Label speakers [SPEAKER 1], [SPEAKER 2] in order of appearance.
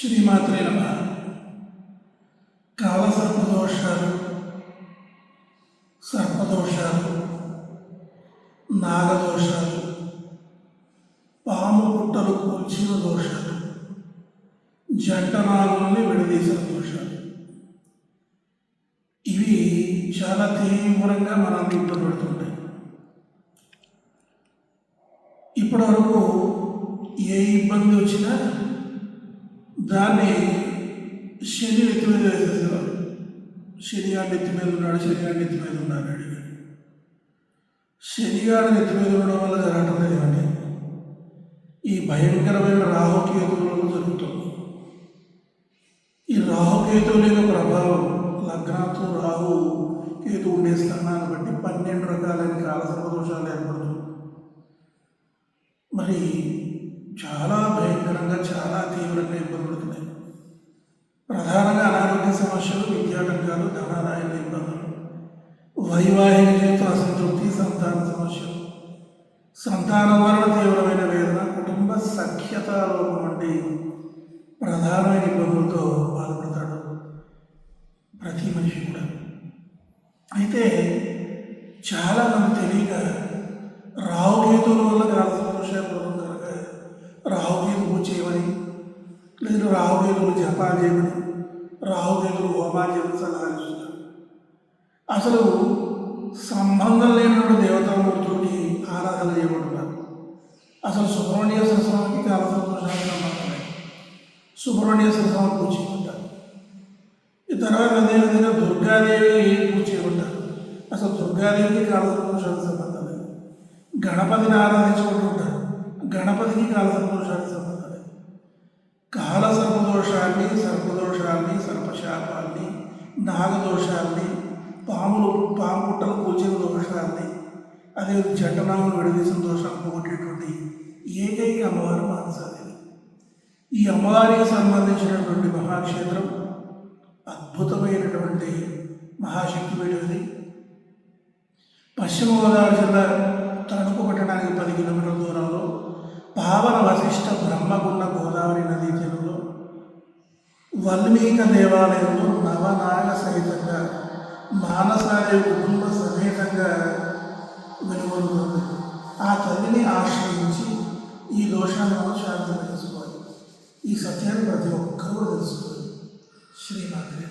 [SPEAKER 1] శ్రీమాత్రే నమ కాలసర్పదోషాలు సర్పదోషాలు నాగదోషాలు పాము పుట్టలు కూల్చిన దోషాలు జంట నాగుల్ని విడదీసిన దోషాలు. ఇవి చాలా తీవ్రంగా మనల్ని ఇబ్బంది పెడుతుంటాయి. ఇప్పటివరకు ఏ ఇబ్బంది వచ్చినా దాన్ని శని ఎత్తి మీద వేసేసేవారు శనిగాడు నెత్తి మీద ఉన్నాడు శనిగాడు నెత్తి మీద ఉన్నాడు అడిగాడు. శనిగాడు నెత్తి మీద ఉండడం వల్ల జరగటం కానీ ఈ భయంకరమైన రాహుకేతువులలో జరుగుతుంది. ఈ రాహుకేతువుల యొక్క ప్రభావం లగ్నాతో రాహు కేతు ఉండే స్థానాన్ని బట్టి పన్నెండు రకాలైన చాలా చాలా తీవ్రంగా ఇబ్బంది పడుతున్నాయి ప్రధానంగా అనారోగ్య సమస్యలు విద్యాటంకాలు ధనాదాయన ఇబ్బందులు వైవాహిక జీవిత అసంతృప్తి సంతాన సమస్యలు. సంతానం వలన తీవ్రమైన వేదన కుటుంబ సఖ్యత లోపం వంటి ప్రధానమైన ఇబ్బందులతో బాధపడతాడు ప్రతి మనిషి కూడా. అయితే చాలా మంది తెలియక రాహుకేతువుల వల్ల లేదా రాహుకేతువులు జపాలు చేయమని రాహుకేతులు హోమాలు చేయమని సలహాలు ఇస్తున్నారు. అసలు సంబంధం లేనటువంటి దేవతామూర్తులకి ఆరాధన చేయమంటున్నారు. అసలు సుబ్రహ్మణ్యేశ్వర స్వామికి కాల సంతోషానికి సంబంధం సుబ్రహ్మణ్యేశ్వర స్వామి పూజ చేయమంటారు. ఈ తర్వాత అదేవిధంగా దుర్గాదేవి పూజ చేయమంటారు? అసలు దుర్గాదేవికి కాల సంతోషానికి సంబంధం లేదు. గణపతిని ఆరాధించుకుంటుంటారు గణపతికి కాల సంతోషానికి సంబంధం సర్పదోషాన్ని సర్పదోషాన్ని సర్పశాపాన్ని నాగదోషాన్ని పాములు పాము పుట్టలు కూల్చిన దోషాన్ని అదే జంటనాములు విడదీసిన దోషాన్ని పోగొట్టేటువంటి ఏకైక అమ్మవారు మానసాదేవి. ఈ అమ్మవారికి సంబంధించినటువంటి మహాక్షేత్రం అద్భుతమైనటువంటి మహాశక్తి పీఠది పశ్చిమ గోదావరి జిల్లా తణుకు పట్టణానికి పది కిలోమీటర్ల దూరంలో పావన వశిష్ఠ బ్రహ్మగుండ గోదావరి వల్మీక దేవాలయంలో నవనాగ సహితంగా మానసాయ కుటుంబ సమేతంగా వెలువడుతుంది. ఆ తల్లిని ఆశ్రయించి ఈ దోషాలను శాంతి తెలుసుకోవాలి. ఈ సత్యాన్ని ప్రతి ఒక్కరూ తెలుసుకోవాలి. శ్రీమాత్రి